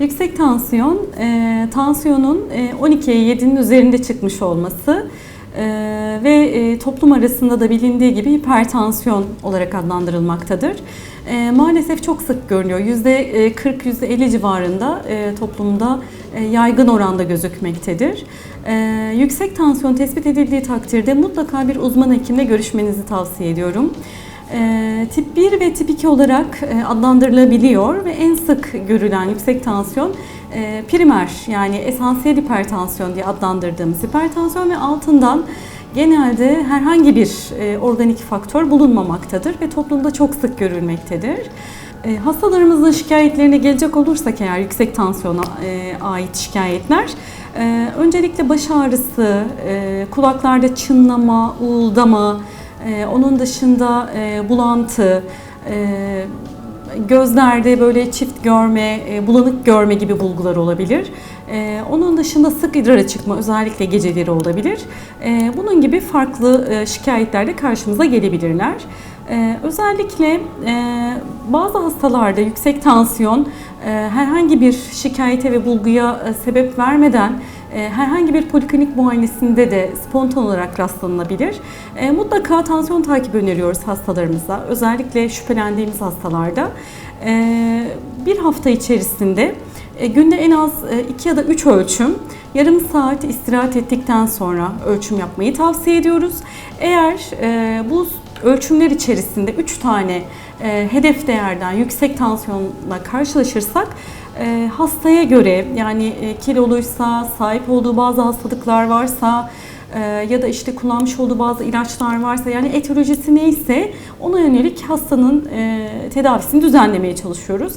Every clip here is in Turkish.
Yüksek tansiyon, e, tansiyonun e, 12'ye 7'nin üzerinde çıkmış olması e, ve e, toplum arasında da bilindiği gibi hipertansiyon olarak adlandırılmaktadır. E, maalesef çok sık görünüyor. %40-%50 civarında e, toplumda e, yaygın oranda gözükmektedir. E, yüksek tansiyon tespit edildiği takdirde mutlaka bir uzman hekimle görüşmenizi tavsiye ediyorum. E, tip 1 ve tip 2 olarak e, adlandırılabiliyor ve en sık görülen yüksek tansiyon e, primer yani esansiyel hipertansiyon diye adlandırdığımız hipertansiyon ve altından genelde herhangi bir e, organik faktör bulunmamaktadır ve toplumda çok sık görülmektedir. E, hastalarımızın şikayetlerine gelecek olursak eğer yüksek tansiyona e, ait şikayetler, e, öncelikle baş ağrısı, e, kulaklarda çınlama, uğuldama, e, onun dışında e, bulantı, e, gözlerde böyle çift görme, e, bulanık görme gibi bulgular olabilir. E, Onun dışında sık idrara çıkma özellikle geceleri olabilir. E, Bunun gibi farklı e, şikayetler de karşımıza gelebilirler. E, Özellikle e, bazı hastalarda yüksek tansiyon e, herhangi bir şikayete ve bulguya e, sebep vermeden herhangi bir poliklinik muayenesinde de spontan olarak rastlanılabilir. E, Mutlaka tansiyon takibi öneriyoruz hastalarımıza. Özellikle şüphelendiğimiz hastalarda. E, Bir hafta içerisinde e, günde en az 2 ya da 3 ölçüm, yarım saat istirahat ettikten sonra ölçüm yapmayı tavsiye ediyoruz. Eğer e, bu ölçümler içerisinde 3 tane e, hedef değerden yüksek tansiyonla karşılaşırsak e, hastaya göre yani e, kiloluysa, sahip olduğu bazı hastalıklar varsa e, ya da işte kullanmış olduğu bazı ilaçlar varsa yani etiyolojisi neyse ona yönelik hastanın e, tedavisini düzenlemeye çalışıyoruz.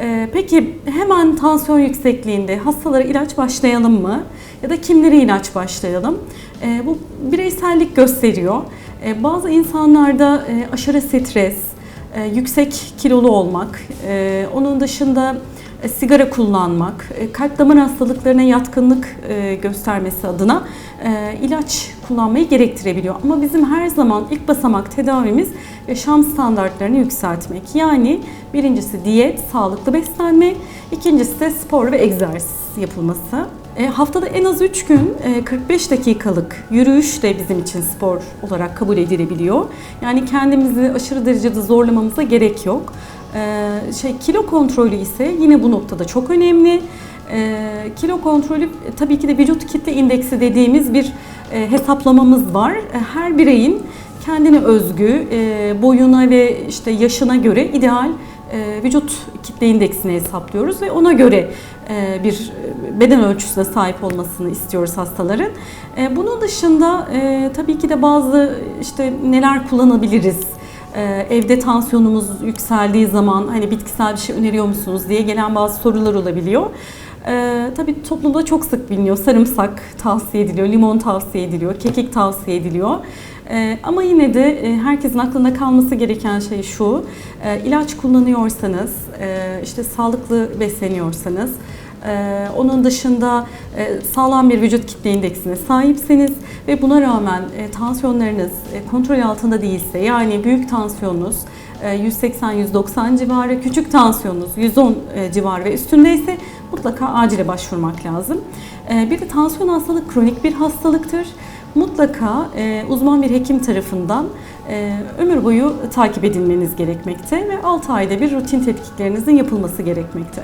E, peki hemen tansiyon yüksekliğinde hastalara ilaç başlayalım mı? Ya da kimlere ilaç başlayalım? E, bu bireysellik gösteriyor. E, bazı insanlarda e, aşırı stres, e, yüksek kilolu olmak, e, onun dışında e, sigara kullanmak, e, kalp damar hastalıklarına yatkınlık e, göstermesi adına e, ilaç kullanmayı gerektirebiliyor. Ama bizim her zaman ilk basamak tedavimiz yaşam standartlarını yükseltmek. Yani birincisi diyet, sağlıklı beslenme, ikincisi de spor ve egzersiz yapılması. E, haftada en az 3 gün e, 45 dakikalık yürüyüş de bizim için spor olarak kabul edilebiliyor. Yani kendimizi aşırı derecede zorlamamıza gerek yok. E, şey kilo kontrolü ise yine bu noktada çok önemli. E, kilo kontrolü e, tabii ki de vücut kitle indeksi dediğimiz bir e, hesaplamamız var. E, her bireyin kendine özgü e, boyuna ve işte yaşına göre ideal e, vücut kitle indeksini hesaplıyoruz ve ona göre e, bir beden ölçüsüne sahip olmasını istiyoruz hastaların. E, Bunun dışında e, tabii ki de bazı işte neler kullanabiliriz? E, Evde tansiyonumuz yükseldiği zaman hani bitkisel bir şey öneriyor musunuz diye gelen bazı sorular olabiliyor. Ee, tabii toplumda çok sık biliniyor. Sarımsak tavsiye ediliyor, limon tavsiye ediliyor, kekik tavsiye ediliyor. Ee, ama yine de e, herkesin aklında kalması gereken şey şu. E, ilaç kullanıyorsanız, e, işte sağlıklı besleniyorsanız, e, onun dışında e, sağlam bir vücut kitle indeksine sahipseniz ve buna rağmen e, tansiyonlarınız e, kontrol altında değilse yani büyük tansiyonunuz e, 180-190 civarı, küçük tansiyonunuz 110 e, civarı ve üstündeyse mutlaka acile başvurmak lazım. E, Bir de tansiyon hastalık kronik bir hastalıktır. Mutlaka e, uzman bir hekim tarafından e, ömür boyu takip edilmeniz gerekmekte ve 6 ayda bir rutin tetkiklerinizin yapılması gerekmekte.